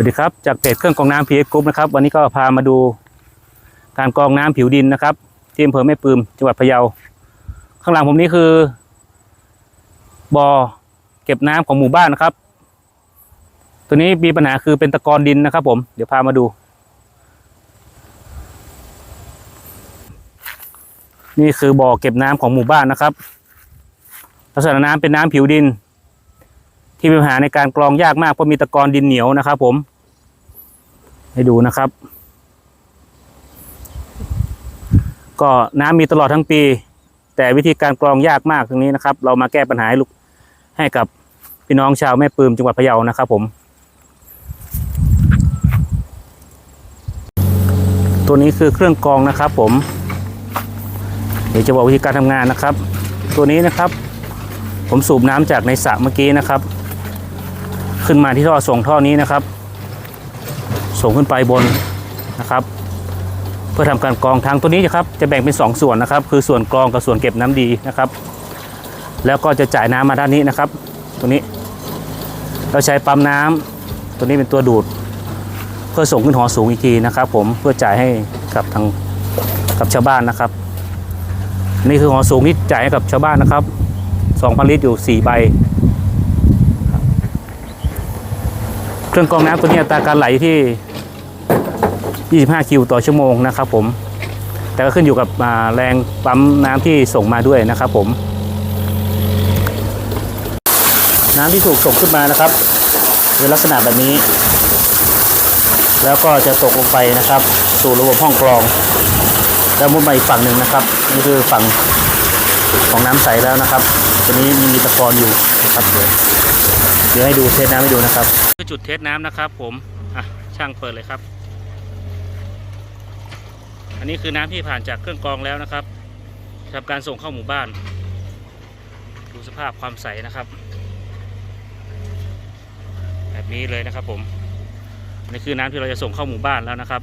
วัสดีครับจากเพจเครื่องกรองน้ำพีเอ็กรุ๊ปนะครับวันนี้ก็พามาดูการกรองน้ำผิวดินนะครับ ที่อำเภอแม่ปืมจังหวัดพะเยา ข้างหลังผมนี้คือบ่อเก็บน้ำของหมู่บ้านนะครับ ตัวนี้มีปัญหาคือเป็นตะกอนดินนะครับ ผมเดี๋ยวพามาดู นี่คือบ่อเก็บน้ำของหมู่บ้านนะครับลักษณะน้ำเป็นน้ำผิวดิน ที่มีปัญหาในการกรองยากมากเพราะมีตะกอนดินเหนียวนะครับ ผม ให้ดูนะครับ ก็น้ำมีตลอดทั้งปี แต่วิธีการกรองยากมากตรงนี้นะครับ เรามาแก้ปัญหาให้ลูกให้กับพี่น้องชาวแม่ปืมจังหวัดพะเยานะครับ ผม ตัวนี้คือเครื่องกรองนะครับ ผมเดี๋ยวจะบอกวิธีการทำงานนะครับ ตัวนี้นะครับ ผมสูบน้ำจากในสระเมื่อกี้นะครับ ขึ้นมาที่ท่อส่งท่อนี้นะครับ ส่งขึ้นไปบนนะครับ เพื่อทำการกรองทางตัวนี้นะครับ จะแบ่งเป็น 2 ส่วนนะครับ คือส่วนกรองกับส่วนเก็บน้ำดีนะครับ แล้วก็จะจ่ายน้ำมาด้านนี้นะครับ ตัวนี้ เราใช้ปั๊มน้ำตัวนี้เป็นตัวดูด เพื่อส่งขึ้นหอสูงอีกทีนะครับ ผมเพื่อจ่ายให้กับทางกับชาวบ้านนะครับ นี่คือหอสูงที่จ่ายให้กับชาวบ้านนะครับ2,000ลิตรอยู่4ใบ เค รื่องกรองน้ำตัวนี้อัตราการไหลที่ 25 คิวต่อชั่วโมงนะครับผม แต่ก็ขึ้นอยู่กับแรงปั๊มน้ำที่ส่งมาด้วยนะครับผม น้ำที่ถูกส่งขึ้นมานะครับเป็นลักษณะแบบนี้ แล้วก็จะตกลงไปนะครับ สู่ระบบห้องกรองแล้วมุดมาอีกฝั่งหนึ่งนะครับนี่คือฝั่งของน้ำใสแล้วนะครับ ตัวนี้มีตะกอนอยู่นะครับเดี๋ยว ดี๋ยวให้ดูเทสน้ำให้ดูนะครับคือจุดเทสน้ำนะครับผมอะช่างเปิดเลยครับ อันนี้คือน้ำที่ผ่านจากเครื่องกรองแล้วนะครับทำการส่งเข้าหมู่บ้าน ดูสภาพความใสนะครับ แบบนี้เลยนะครับผมนนี่คือน้ำที่เราจะส่งเข้าหมู่บ้านแล้วนะครับ